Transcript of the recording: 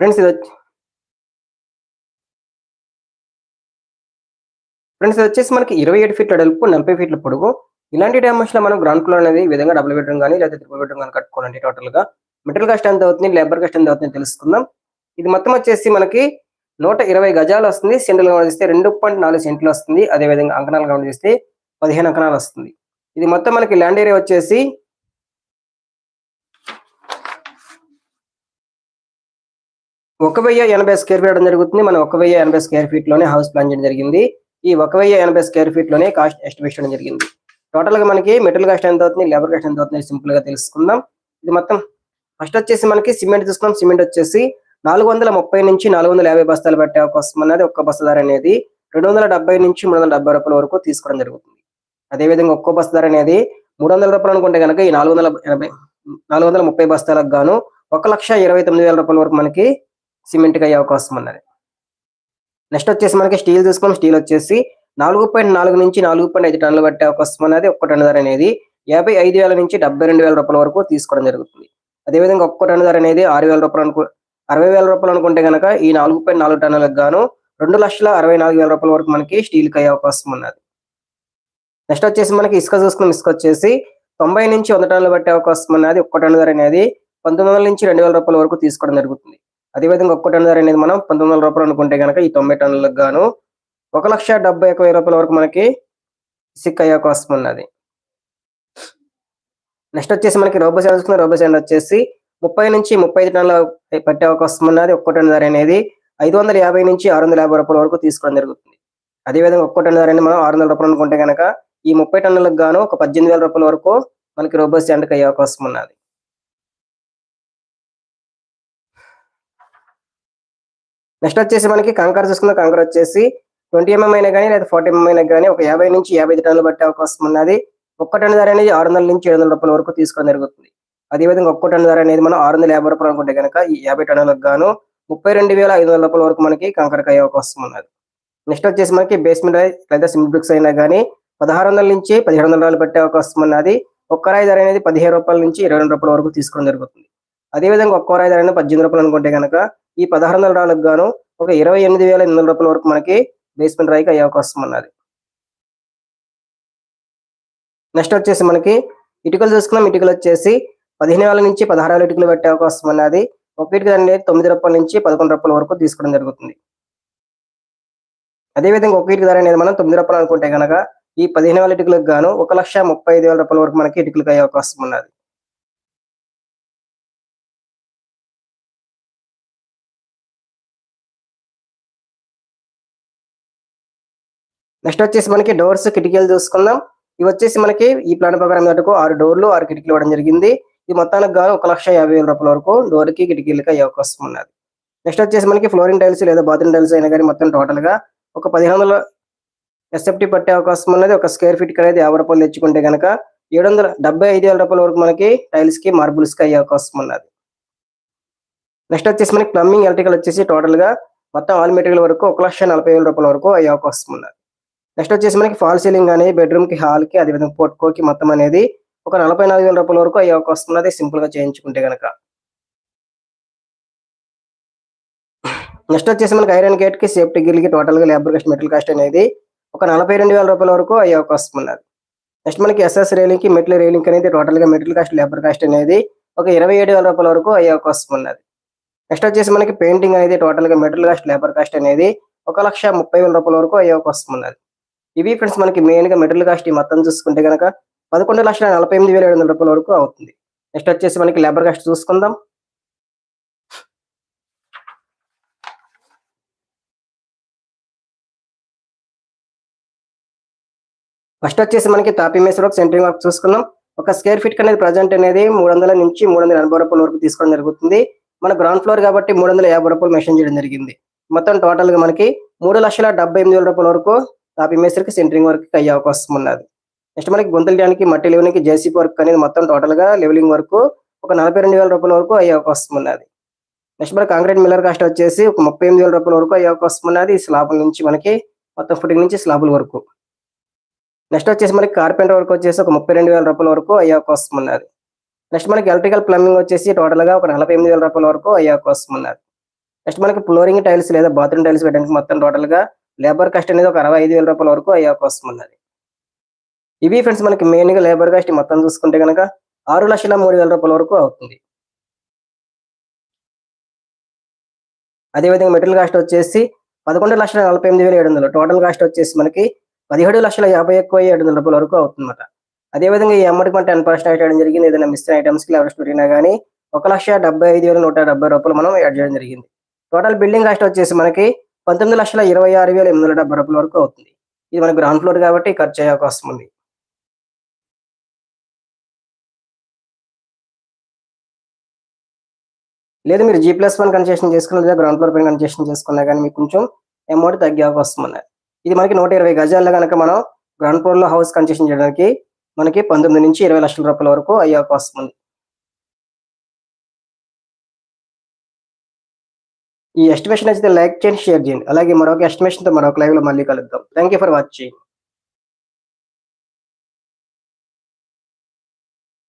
Friends ఇది friends ఇది వచ్చేసి మనకి ఇరవై ఏడు ఫీట్ల వెడల్పు నలభై ఫీట్ల పొడుగు ఇలాంటి డ్యామేజ్లో మనం గ్రౌండ్ ఫ్లోర్ అనేది ఈ విధంగా డబుల్ బెడ్రూమ్ కానీ లేదా త్రిపుల్ బెడ్రూమ్ కానీ కట్టుకోవాలండి టోటల్గా మెటీరియల్ కాస్ట్ ఎంత అవుతుంది లేబర్ కాస్ట్ ఎంత అవుతుంది తెలుసుకుందాం. ఇది మొత్తం వచ్చేసి మనకి నూట ఇరవై గజాలు వస్తుంది. సెంట్రల్ గమనిస్తే రెండు పాయింట్ నాలుగు సెంట్లు వస్తుంది. అదే విధంగా అంకణాలు చేస్తే పదిహేను అంకణాలు వస్తుంది. ఇది మొత్తం మనకి ల్యాండ్ ఏరియా వచ్చేసి ఒక వెయ్యి ఎనభై స్క్వేర్ ఫీట్ జరుగుతుంది. మనం ఒక వెయ్యి ఎనభై స్క్వేర్ ఫీట్లోనే హౌస్ ప్లాన్ చేయడం జరిగింది. ఈ ఒక వెయ్యి ఎనభై స్క్వేర్ ఫీట్లోనే కాస్ట్ ఎస్టిమేషన్ జరిగింది. టోటల్గా మనకి మెటీరియల్ కాస్ట్ ఎంత అవుతుంది? లేబర్ కాస్ట్ ఎంత అవుతుంది? సింపుల్గా తెలుసుకుందాం. ఇది మొత్తం ఫస్ట్ వచ్చేసి మనకి సిమెంట్ తీసుకున్నాం. సిమెంట్ వచ్చేసి నాలుగు వందల ముప్పై నుంచి నాలుగు వందల యాభై బస్తాలు పెట్టే అవకాశం అనేది ఒక్క బస్తా ధర అనేది రెండు వందల డెబ్బై నుంచి మూడు వందల డెబ్బై రూపాయల వరకు తీసుకోవడం జరుగుతుంది. అదేవిధంగా ఒక్కో బస్తా ధర అనేది మూడు వందల రూపాయలు అనుకుంటే కనుక ఈ నాలుగు వందల ఎనభై నాలుగు వందల ముప్పై బస్తాలకు గాను ఒక లక్ష ఇరవై తొమ్మిది వేల రూపాయల వరకు మనకి సిమెంట్కి అయ్యే అవకాశం ఉన్నది. నెక్స్ట్ వచ్చేసి మనకి స్టీల్ తీసుకొని స్టీల్ వచ్చేసి నాలుగు పాయింట్ నాలుగు నుంచి నాలుగు పాయింట్ ఐదు టన్నులు పట్టే అవకాశం అనేది ఒక్క టన్ను ధర అనేది యాభై ఐదు వేల నుంచి డెబ్బై రెండు వేల రూపాయల వరకు తీసుకోవడం జరుగుతుంది. అదేవిధంగా ఒక్క టన్ను ధర అనేది ఆరు వేల రూపాయలు అనుకు అరవై వేల రూపాయలు అనుకుంటే కనుక ఈ నాలుగు పాయింట్ నాలుగు టన్నులకు గాను రెండు లక్షల అరవై నాలుగు వేల రూపాయల వరకు మనకి స్టీల్కి అయ్యే అవకాశం ఉన్నది. నెక్స్ట్ వచ్చేసి మనకి ఇసుక చూసుకున్న ఇసుక వచ్చేసి తొంభై నుంచి వంద టన్నులు పట్టే అవకాశం ఉన్నది. ఒక్క టన్ను ధర అనేది పంతొమ్మిది వందల నుంచి రెండు వేల రూపాయల వరకు తీసుకోవడం జరుగుతుంది. అదేవిధంగా ఒక్క టన్ను ధర అనేది మనం పంతొమ్మిది వందల రూపాయలు అనుకుంటే కనుక ఈ తొంభై టన్నులకు గాను ఒక లక్ష డెబ్బై ఒక వెయ్యి రూపాయల వరకు మనకి సిక్ అయ్యే అవకాశం ఉన్నది. నెక్స్ట్ వచ్చేసి మనకి రోబో శాండ్ చూసుకున్న రోబో శాండ్ వచ్చేసి ముప్పై నుంచి ముప్పై ఐదు టన్నుల పట్టే అవకాశం ఉన్నది. ఒక్క టన్ను ధర అనేది ఐదు వందల యాభై నుంచి ఆరు వందల యాభై రూపాయల వరకు తీసుకోవడం జరుగుతుంది. అదేవిధంగా ఒక్క టన్ను ధర అనేది మనం ఆరు వందల రూపాయలు అనుకుంటే కనుక ఈ ముప్పై టన్నులకు గాను ఒక పద్దెనిమిది వేల రూపాయల వరకు మనకి రోబో శాండ్కి అయ్యే అవకాశం ఉన్నది. నెక్స్ట్ వచ్చేసి మనకి కంకర చూసుకున్న కంకర వచ్చేసి ట్వంటీ ఎంఎం అయినా కానీ లేదా ఫార్టీ ఎంఎం అయినా కానీ ఒక యాభై నుంచి యాభై ఐదు టన్నులు పట్టే అవకాశం ఉన్నది. ఒక్క టన్ను ధర అనేది ఆరు వందల నుంచి ఏడు వందల రూపాయల వరకు తీసుకోవడం జరుగుతుంది. అదేవిధంగా ఒక్క టన్ను ధర అనేది మనం ఆరు వందల యాభై రూపాయలు అనుకుంటే కనుక ఈ యాభై టన్నులకు గాను ముప్పై రెండు వేల ఐదు వందల రూపాయల వరకు మనకి కంకరకు అయ్యే అవకాశం ఉన్నది. నెక్స్ట్ వచ్చేసి మనకి బేస్మెంట్ లేదా సిమెంట్ బ్రిక్స్ అయినా కానీ పదహారు వందల నుంచి పదిహేడు వందల రూపాయలు పట్టే అవకాశం ఉన్నది. ఒక్క రాయి ధర అనేది పదిహేను రూపాయల నుంచి ఇరవై రెండు రూపాయల వరకు తీసుకోవడం జరుగుతుంది. అదేవిధంగా ఒక్కో రాయి ధర అనేది పద్దెనిమిది రూపాయలు అనుకుంటే కనుక ఈ పదహారు వందల డాలకు గాను ఒక ఇరవై ఎనిమిది వేల ఎనిమిది వందల రూపాయల వరకు మనకి బేస్మెంట్ రాయికి అయ్యే అవకాశం ఉన్నది. నెక్స్ట్ వచ్చేసి మనకి ఇటుకలు చూసుకున్నాం. ఇటుకలు వచ్చేసి పదిహేను వేల నుంచి పదహారు వేల ఇటుకలు పెట్టే అవకాశం ఉన్నది. ఒక ఇటుక అనేది తొమ్మిది రూపాయల నుంచి పదకొండు రూపాయల వరకు తీసుకోవడం జరుగుతుంది. అదేవిధంగా ఒక ఇటుక ధర అనేది మనం తొమ్మిది రూపాయలు అనుకుంటే కనుక ఈ పదిహేను వేల ఇటుకలకు గాను ఒక లక్ష ముప్పై ఐదు వేల రూపాయల వరకు మనకి ఇటుకలకు అయ్యే అవకాశం ఉన్నది. నెక్స్ట్ వచ్చేసి మనకి డోర్స్ కిటికీలు చూసుకుందాం. ఇవి వచ్చేసి మనకి ఈ ప్లాన్ ప్రకారం మటుకు ఆరు డోర్లు ఆరు కిటికీలు ఇవ్వడం జరిగింది. ఇది మొత్తానికి గాను ఒక లక్ష యాభై వేల రూపాయల వరకు డోర్కి కిటికీలకి అయ్యే అవకాశం ఉన్నది. నెక్స్ట్ వచ్చేసి మనకి ఫ్లోరింగ్ టైల్స్ లేదా బాత్రూమ్ టైల్స్ అయినా కానీ మొత్తం టోటల్గా ఒక పదిహేను వందల ఎస్ఎఫ్టీ పట్టే అవకాశం ఉన్నది. ఒక స్క్వేర్ ఫీట్ అనేది యాభై రూపాయలు తెచ్చుకుంటే కనుక ఏడు వందల డెబ్బై ఐదు వేల రూపాయల వరకు మనకి టైల్స్కి మార్బుల్స్కి అయ్యే అవకాశం ఉన్నది. నెక్స్ట్ వచ్చేసి మనకి ప్లంబింగ్ ఎలక్ట్రికల్ వచ్చేసి టోటల్గా మొత్తం ఆల్ మెటీరియల్ వరకు ఒక లక్ష నలభై వేల రూపాయల వరకు అయ్యే అవకాశం ఉన్నది. నెక్స్ట్ వచ్చేసి మనకి ఫాల్ సీలింగ్ అనేది బెడ్రూమ్కి హాల్కి అదేవిధంగా పోర్ట్కోకి మొత్తం అనేది ఒక నలభై నాలుగు వేల రూపాయల వరకు అయ్యే అవకాశం ఉన్నది. సింపుల్గా చేయించుకుంటే కనుక నెక్స్ట్ వచ్చేసి మనకి ఐరన్ గేట్కి సేఫ్టీ గిల్కి టోటల్గా లేబర్ కాస్ట్ మెటీరియల్ కాస్ట్ అనేది ఒక నలభై రెండు వేల రూపాయల వరకు అయ్యే అవకాశం ఉన్నది. నెక్స్ట్ మనకి ఎస్ఎస్ రైలింగ్కి మెటల్ రైలింగ్ అనేది టోటల్గా మెటీరియల్ కాస్ట్ లేబర్ కాస్ట్ అనేది ఒక ఇరవై ఏడు వేల రూపాయల వరకు అయ్యే అవకాశం ఉన్నది. నెక్స్ట్ వచ్చేసి మనకి పెయింటింగ్ అనేది టోటల్గా మెటీరియల్ కాస్ట్ లేబర్ కాస్ట్ అనేది ఒక లక్ష ముప్పై వేల రూపాయల వరకు అయ్యే అవకాశం ఉన్నది. ఇవి ఫ్రెండ్స్ మనకి మెయిన్గా మెటీరియల్ కాస్ట్ ఈ మొత్తం చూసుకుంటే కనుక పదకొండు లక్షల నలభై ఎనిమిది వేల ఏడు వందల రూపాయల వరకు అవుతుంది. నెక్స్ట్ వచ్చేసి మనకి లేబర్ కాస్ట్ చూసుకుందాం. ఫస్ట్ వచ్చేసి మనకి తాపీ మేస్ వర్క్ సెంటరింగ్ వర్క్ చూసుకుందాం. ఒక స్క్వేర్ ఫీట్ అనేది ప్రజెంట్ అనేది మూడు వందల నుంచి మూడు వందల ఎనభై రూపాయల వరకు తీసుకోవడం జరుగుతుంది. మన గ్రౌండ్ ఫ్లోర్ కాబట్టి మూడు వందల యాభై రూపాయలు మెన్షన్ చేయడం జరిగింది. మొత్తం టోటల్గా మనకి మూడు లక్షల డెబ్బై ఎనిమిది వేల రూపాయల వరకు తాపీ సెంటరింగ్ వర్క్ అయ్యే అవకాశం ఉన్నది. నెక్స్ట్ మనకి గుంతలడానికి మట్టి లెవెలింగ్ జేసీపీ వర్క్ అనేది మొత్తం టోటల్గా లెవెలింగ్ వరకు ఒక నలభై రెండు వేల రూపాయల వరకు అయ్యే అవకాశం ఉన్నది. నెక్స్ట్ మనకి కాంక్రీట్ మిల్లర్ కాస్ట్ వచ్చేసి ఒక ముప్పై ఎనిమిది వేల రూపాయల వరకు అయ్యే అవకాశం ఉన్నది. స్లాబ్ నుంచి మనకి మొత్తం ఫుటింగ్ నుంచి స్లాబుల వరకు. నెక్స్ట్ వచ్చేసి మనకి కార్పెంటర్ వర్క్ వచ్చేసి ఒక ముప్పై రెండు వేల రూపాయల వరకు అయ్యే అవకాశం ఉన్నది. నెక్స్ట్ మనకి ఎలక్ట్రికల్ ప్లంబింగ్ వచ్చేసి టోటల్గా ఒక నలభై ఎనిమిది వేల రూపాయల వరకు అయ్యే అవకాశం ఉన్నది. నెక్స్ట్ మనకి ఫ్లోరింగ్ టైల్స్ లేదా బాత్రూమ్ టైల్స్ పెట్టడానికి మొత్తం టోటల్గా లేబర్ కాస్ట్ అనేది ఒక అరవై ఐదు వేల రూపాయల వరకు అయ్యే అవకాశం ఉన్నది. ఇవి ఫ్రెండ్స్ మనకి మెయిన్గా లేబర్ కాస్ట్ మొత్తం చూసుకుంటే కనుక ఆరు లక్షల మూడు వేల రూపాయల వరకు అవుతుంది. అదేవిధంగా మెటీరియల్ కాస్ట్ వచ్చేసి పదకొండు లక్షల నలభై ఎనిమిది వేల ఏడు వందలు. టోటల్ కాస్ట్ వచ్చేసి మనకి పదిహేడు లక్షల యాభై ఎక్కువ ఏడు వందల రూపాయల వరకు అవుతుందన్నమాట. అదేవిధంగా ఈ అమ్మడికి మనం టెన్ పర్సెంట్ యాడ్ చేయడం జరిగింది. ఏదైనా మిస్ ఐటమ్స్కి ఎవరు స్టోరీనా కానీ ఒక లక్ష డెబ్బై ఐదు వేల నూట డెబ్బై రూపాయలు మనం యాడ్ చేయడం జరిగింది. టోటల్ బిల్డింగ్ కాస్ట్ వచ్చేసి మనకి పంతొమ్మిది లక్షల ఇరవై ఆరు వేల ఎనిమిది వందల డెబ్బై రూపాయల వరకు అవుతుంది. ఇది మనకి గ్రౌండ్ ఫ్లోర్ కాబట్టి ఖర్చు అయ్యే అవకాశం ఉంది. లేదు మీరు జీ ప్లస్ వన్ కన్సెషన్ చేసుకున్న లేదా గ్రౌండ్ ఫ్లోర్ పైన కన్సెషన్ చేసుకున్నా కానీ మీకు కొంచెం అమౌంట్ తగ్గే అవకాశం ఉంది. ఇది మనకి నూట ఇరవై గజాల్లో కనుక మనం గ్రౌండ్ ఫ్లోర్లో హౌస్ కన్సెషన్ చేయడానికి మనకి పంతొమ్మిది నుంచి ఇరవై లక్షల రూపాయల వరకు అయ్యే అవకాశం ఉంది. ఈ ఎస్టిమేషన్ అయితే లైక్ చేయండి షేర్ చేయండి. అలాగే మరొక ఎస్టిమేషన్తో మరొక లైవ్లో మళ్ళీ కలుద్దాం. Thank you for watching